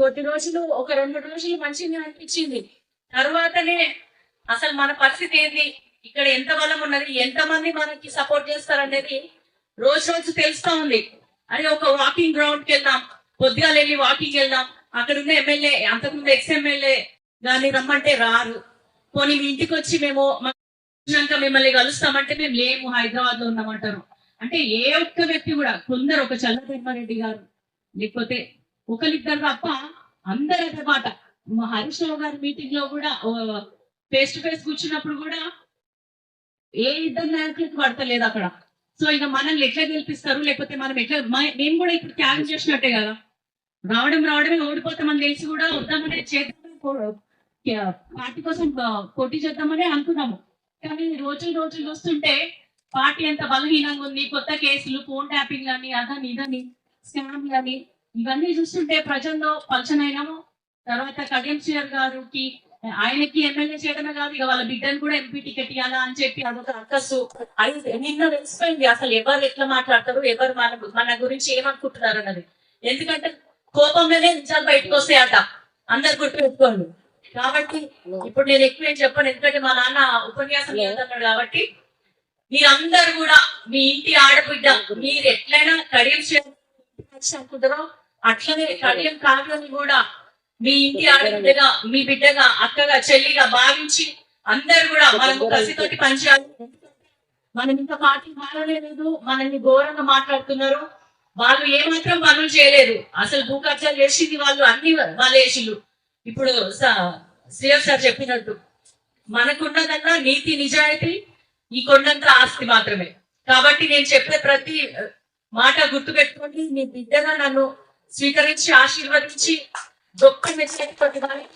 కొద్ది రోజులు ఒక రెండు రోజులు మంచిగా అనిపించింది. తర్వాతనే అసలు మన పరిస్థితి ఏంది? ఇక్కడ ఎంత బలం ఉన్నది? ఎంత మంది మనకి సపోర్ట్ చేస్తారనేది రోజు రోజు తెలుస్తా ఉంది. అని ఒక వాకింగ్ గ్రౌండ్కి వెళ్దాం. పొద్దుగాల వెళ్ళి వాకింగ్ వెళ్దాం. అక్కడ ఉన్న ఎమ్మెల్యే అంతకుముందు ఎక్స్ ఎమ్మెల్యే గాని రమ్మంటే రారు. పోనీ మీ ఇంటికి వచ్చి మేము వచ్చినాక మిమ్మల్ని కలుస్తామంటే మేము లేము హైదరాబాద్లో ఉన్నామంటారు. అంటే ఏ ఒక్క వ్యక్తి కూడా కొందరు ఒక చల్లధర్మారెడ్డి గారు లేకపోతే ఒకరిద్దరు తప్ప అందరు అదే మాట. మా హరీష్ రావు గారి మీటింగ్లో కూడా ఫేస్ టు ఫేస్ కూర్చున్నప్పుడు కూడా ఏ ఇద్దరు నాయకులకు పడతలేదు అక్కడ. సో ఇక మనల్ని ఎట్లా గెలిపిస్తారు? లేకపోతే మనం ఎట్లా మేము కూడా ఇప్పుడు క్యాన్ చేసినట్టే కదా. రావడం రావడమే ఓడిపోతామని తెలిసి కూడా వద్దామని చేద్దామని పార్టీ కోసం పోటీ చేద్దామని అనుకున్నాము. కానీ రోజులు రోజులు చూస్తుంటే పార్టీ ఎంత బలహీనంగా ఉంది. కొత్త కేసులు ఫోన్ ట్యాపింగ్ అని అదని ఇదని స్కామ్ అని ఇవన్నీ చూస్తుంటే ప్రజల్లో పలచనైనాము. తర్వాత కడియం శ్రీయర్ గారికి ఆయనకి ఎమ్మెల్యే చేయడమే కాదు ఇక వాళ్ళ బిడ్డను కూడా ఎంపీ టికెట్ ఇవ్వాలా అని చెప్పి అదొక అక్కసు. అది నిన్న తెలిసిపోయింది. అసలు ఎవరు ఎట్లా మాట్లాడతారు ఎవరు మన మన గురించి ఏమనుకుంటున్నారు అన్నది. ఎందుకంటే కోపంలోనే నిజాలు బయటకు వస్తాయట. అందరు గుర్తుపెట్టుకోండి కాబట్టి ఇప్పుడు నేను ఎక్కువ ఏం చెప్పను. ఎందుకంటే మా నాన్న ఉపన్యాసం చేస్తున్నాడు కాబట్టి మీరందరూ కూడా మీ ఇంటి ఆడబిడ్డ మీరు ఎట్లయినా కడియం చేయాలి అనుకుంటారో అట్లనే కడియం కావ్యాన్ని కూడా మీ ఇంటి ఆడబిడ్డగా మీ బిడ్డగా అక్కగా చెల్లిగా భావించి అందరు కూడా మనం కసితోటి పనిచేయాలి. మనం ఇంకా పార్టీ మారలేదు మనల్ని ఘోరంగా మాట్లాడుతున్నారు. వాళ్ళు ఏమాత్రం పనులు చేయలేదు. అసలు భూ కబ్జాలు చేసింది వాళ్ళు అన్ని వాళ్ళు వేసిళ్ళు ఇప్పుడు శ్రీయర్ సార్ చెప్పినట్టు మనకున్నదన్నా నీతి నిజాయితీ ఈ కొండంత ఆస్తి మాత్రమే. కాబట్టి నేను చెప్పే ప్రతి మాట గుర్తు పెట్టుకోండి మీ బిడ్డగా నన్ను స్వీకరించి ఆశీర్వదించి దుఃఖం గొప్ప వారిని